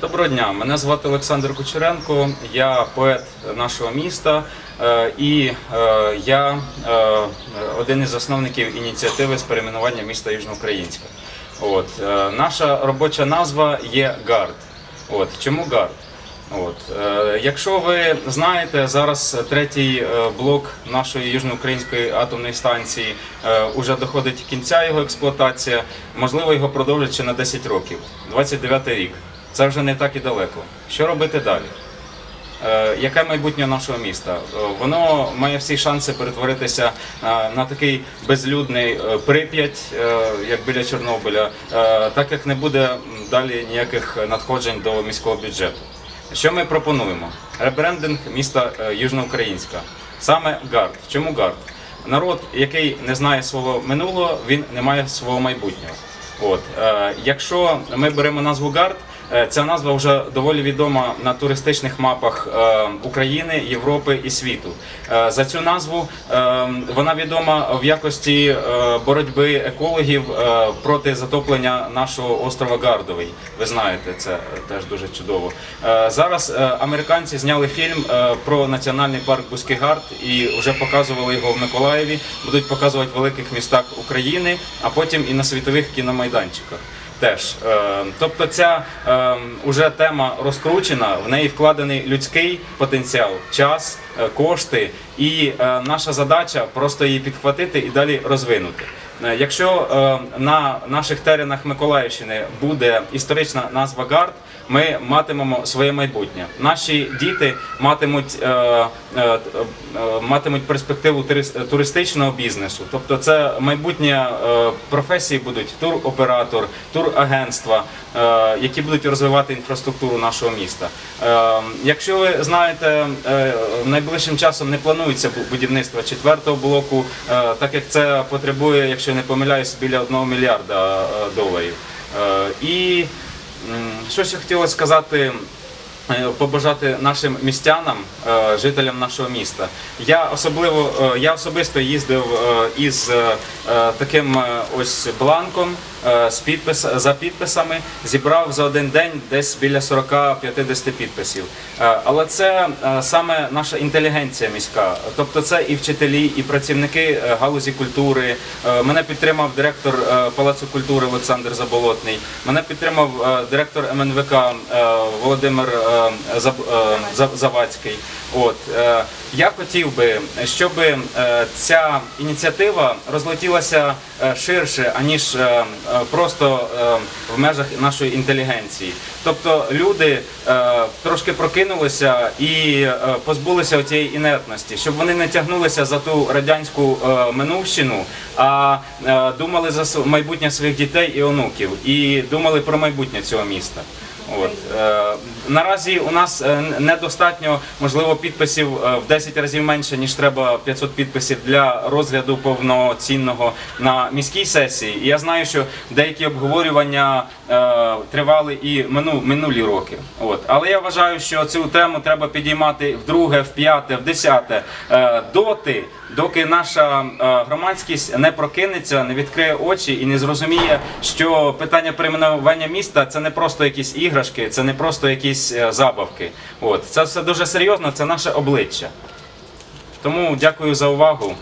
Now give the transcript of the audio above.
Доброго дня, мене звати Олександр Кучеренко, я поет нашого міста е, і е, я е, один із засновників ініціативи з перейменування міста Южноукраїнська. От, наша робоча назва є ГАРД. От, чому ГАРД? От, якщо ви знаєте, зараз третій блок нашої южноукраїнської атомної станції е, уже доходить кінця його експлуатація. Можливо, його продовжать ще на 10 років. 29 рік. Це вже не так і далеко. Що робити далі? Е, Яке майбутнє нашого міста? Е, Воно має всі шанси перетворитися е, на такий безлюдний прип'ять, як біля Чорнобиля, так як не буде далі ніяких надходжень до міського бюджету. Що ми пропонуємо? Ребрендинг міста е, Южноукраїнська. Саме ГАРД. Чому ГАРД? Народ, який не знає свого минулого, він не має свого майбутнього. От якщо ми беремо назву ГАРД, ця назва вже доволі відома на туристичних мапах е, України, Європи і світу. Е, за цю назву е, вона відома в якості е, боротьби екологів е, проти затоплення нашого острова Гардовий. Ви знаєте, це е, теж дуже чудово. Е, зараз е, американці зняли фільм е, про національний парк Бузький Гард і вже показували його в Миколаєві. Будуть показувати в великих містах України, а потім і на світових кіномайданчиках. Теж, Е, тобто ця е, уже тема розкручена, в неї вкладений людський потенціал, час, кошти, і е, наша задача просто її підхватити і далі розвинути. Е, Якщо е, на наших теренах Миколаївщини буде історична назва ГАРД, ми матимемо своє майбутнє. Наші діти матимуть, е, е, е, матимуть перспективу турис- туристичного бізнесу. Тобто, це майбутнє е, професії будуть туроператор, турагентства, е, які будуть розвивати інфраструктуру нашого міста. Е, Якщо ви знаєте, е, найближчим часом не планується бу- будівництво четвертого блоку, е, так як це потребує, якщо не помиляюсь, біля 1 мільярда е, доларів. Е, І що ще хотілося сказати. Е, Побажати нашим містянам, е, жителям нашого міста. Я особливо е, я особисто їздив із таким ось бланком з підпис за підписами. Зібрав за один день десь біля 40-50 підписів. Але це саме наша інтелігенція міська, тобто це і вчителі, і працівники галузі культури. Мене підтримав директор Палацу культури Олександр Заболотний. Мене підтримав директор МНВК Володимир Завадський. От е, я хотів би, щоб е, ця ініціатива розлетілася е, ширше, аніж е, е, просто е, в межах нашої інтелігенції. Тобто люди е, трошки прокинулися і е, позбулися цієї інертності, щоб вони не тягнулися за ту радянську е, минувщину, а е, думали за майбутнє своїх дітей і онуків, і думали про майбутнє цього міста. От е, наразі у нас е, недостатньо можливо підписів е, в 10 разів менше ніж треба 500 підписів для розгляду повноцінного на міській сесії. І я знаю, що деякі обговорювання е, тривали і мину, минулі роки. От але я вважаю, що цю тему треба підіймати вдруге, в п'яте, в десяте е, доти, доки наша е, громадськість не прокинеться, не відкриє очі і не зрозуміє, що питання перейменування міста це не просто якісь іграшки, це не просто якісь е, забавки. От це все дуже серйозно, це наше обличчя. Тому дякую за увагу.